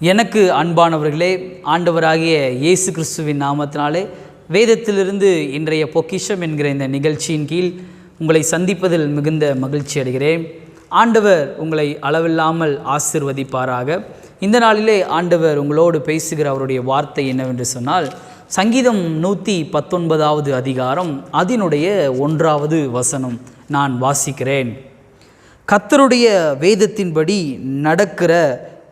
எனக்கு அன்பானவர்களே ஆண்டவராகிய இயேசு கிறிஸ்துவின் நாமத்தினாலே வேதத்திலிருந்து இன்றைய பொக்கிஷம் என்கிற இந்த நிகழ்ச்சியின் கீழ் உங்களை சந்திப்பதில் மிகுந்த மகிழ்ச்சி அடைகிறேன். ஆண்டவர் உங்களை அளவில்லாமல் ஆசிர்வதிப்பாராக. இந்த நாளிலே ஆண்டவர் உங்களோடு பேசுகிற அவருடைய வார்த்தை என்னவென்று சொன்னால் சங்கீதம் நூற்றி பத்தொன்பதாவது அதிகாரம் அதனுடைய ஒன்றாவது வசனம் நான் வாசிக்கிறேன். கத்தருடைய வேதத்தின்படி நடக்கிற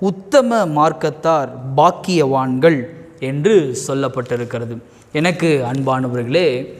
உத்தம மார்க்கத்தார் பாக்கியவான்கள் என்று சொல்லப்பட்டிருக்கிறது. எனக்கு அன்பானவர்களே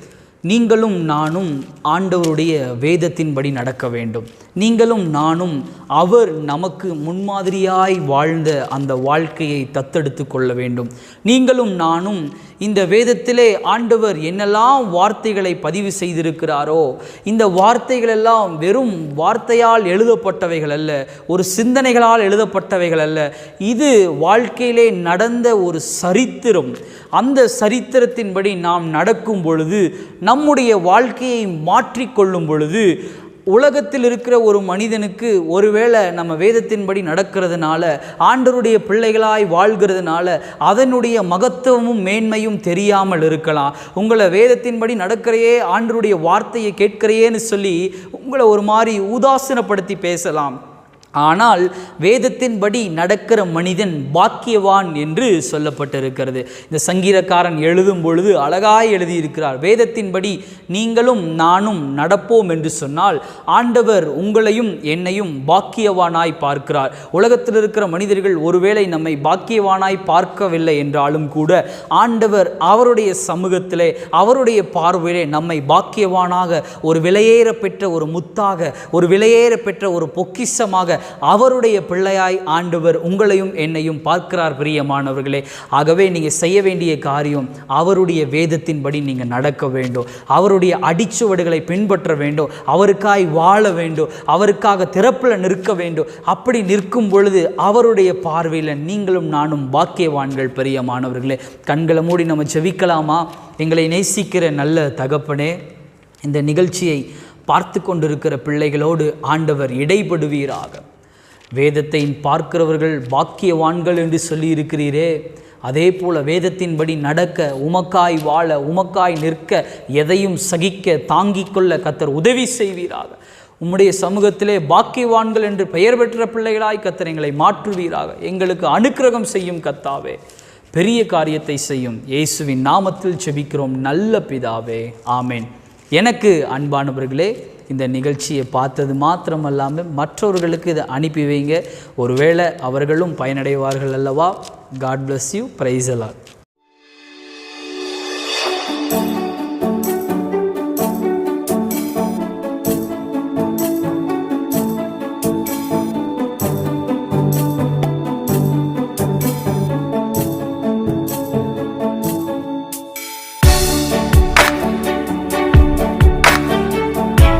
நீங்களும் நானும் ஆண்டவருடைய வேதத்தின்படி நடக்க வேண்டும். நீங்களும் நானும் அவர் நமக்கு முன்மாதிரியாய் வாழ்ந்த அந்த வாழ்க்கையை தத்தெடுத்து கொள்ள வேண்டும். நீங்களும் நானும் இந்த வேதத்திலே ஆண்டவர் என்னெல்லாம் வார்த்தைகளை பதிவு செய்திருக்கிறாரோ இந்த வார்த்தைகளெல்லாம் வெறும் வார்த்தையால் எழுதப்பட்டவைகள் அல்ல ஒரு சிந்தனைகளால் எழுதப்பட்டவைகள் அல்ல. இது வாழ்க்கையிலே நடந்த ஒரு சரித்திரம். அந்த சரித்திரத்தின்படி நாம் நடக்கும் பொழுது நம்முடைய வாழ்க்கையை மாற்றிக்கொள்ளும் பொழுது உலகத்தில் இருக்கிற ஒரு மனிதனுக்கு ஒருவேளை நம்ம வேதத்தின்படி நடக்கிறதுனால ஆண்டருடைய பிள்ளைகளாய் வாழ்கிறதுனால அதனுடைய மகத்துவமும் மேன்மையும் தெரியாமல் இருக்கலாம். உங்களை வேதத்தின்படி நடக்கிறையே ஆண்டருடைய வார்த்தையை கேட்கிறையேன்னு சொல்லி உங்களை ஒரு மாதிரி உதாசீனப்படுத்தி பேசலாம். ஆனால் வேதத்தின்படி நடக்கிற மனிதன் பாக்கியவான் என்று சொல்லப்பட்டிருக்கிறது. இந்த சங்கீதக்காரன் எழுதும் பொழுது அழகாய் எழுதியிருக்கிறார் வேதத்தின்படி நீங்களும் நானும் நடப்போம் என்று சொன்னால் ஆண்டவர் உங்களையும் என்னையும் பாக்கியவானாய் பார்க்கிறார். உலகத்தில் இருக்கிற மனிதர்கள் ஒருவேளை நம்மை பாக்கியவானாய் பார்க்கவில்லை என்றாலும் கூட ஆண்டவர் அவருடைய சமூகத்திலே அவருடைய பார்வையிலே நம்மை பாக்கியவானாக ஒரு விலையேற பெற்ற ஒரு முத்தாக ஒரு விலையேற பெற்ற ஒரு பொக்கிஷமாக அவருடைய பிள்ளையாய் ஆண்டவர் உங்களையும் என்னையும் பார்க்கிறார் பிரியமானவர்களே. ஆகவே நீங்கள் செய்ய வேண்டிய காரியம் அவருடைய வேதத்தின்படி நீங்கள் நடக்க வேண்டும். அவருடைய அடிச்சுவடுகளை பின்பற்ற வேண்டும். அவருக்காய் வாழ வேண்டும். அவருக்காக திறப்பில் நிற்க வேண்டும். அப்படி நிற்கும் பொழுது அவருடைய பார்வையில் நீங்களும் நானும் பாக்கியவான்கள் பிரியமானவர்களே. கண்களை மூடி நம்ம செவிக்கலாமா எங்களை நேசிக்கிற நல்ல தகப்பனே இந்த நிகழ்ச்சியை பார்த்து கொண்டிருக்கிற பிள்ளைகளோடு ஆண்டவர் இடைப்படுவீராக. வேதத்தை பார்க்கிறவர்கள் பாக்கியவான்கள் என்று சொல்லியிருக்கிறீரே. அதே போல வேதத்தின்படி நடக்க உமக்காய் வாழ உமக்காய் நிற்க எதையும் சகிக்க தாங்கிக் கொள்ள கத்தர் உதவி செய்வீராக. உம்முடைய சமூகத்திலே பாக்கியவான்கள் என்று பெயர் பெற்ற பிள்ளைகளாய் கத்தர் எங்களை மாற்றுவீராக. எங்களுக்கு அனுக்கிரகம் செய்யும் கத்தாவே. பெரிய காரியத்தை செய்யும். இயேசுவின் நாமத்தில் செபிக்கிறோம் நல்ல பிதாவே. ஆமேன். எனக்கு அன்பானவர்களே இந்த நிகழ்ச்சியை பார்த்தது மாத்திரமல்லாமல் மற்றவர்களுக்கு இதை அனுப்பி வைங்க. ஒருவேளை அவர்களும் பயனடைவார்கள் அல்லவா? God bless you praise allot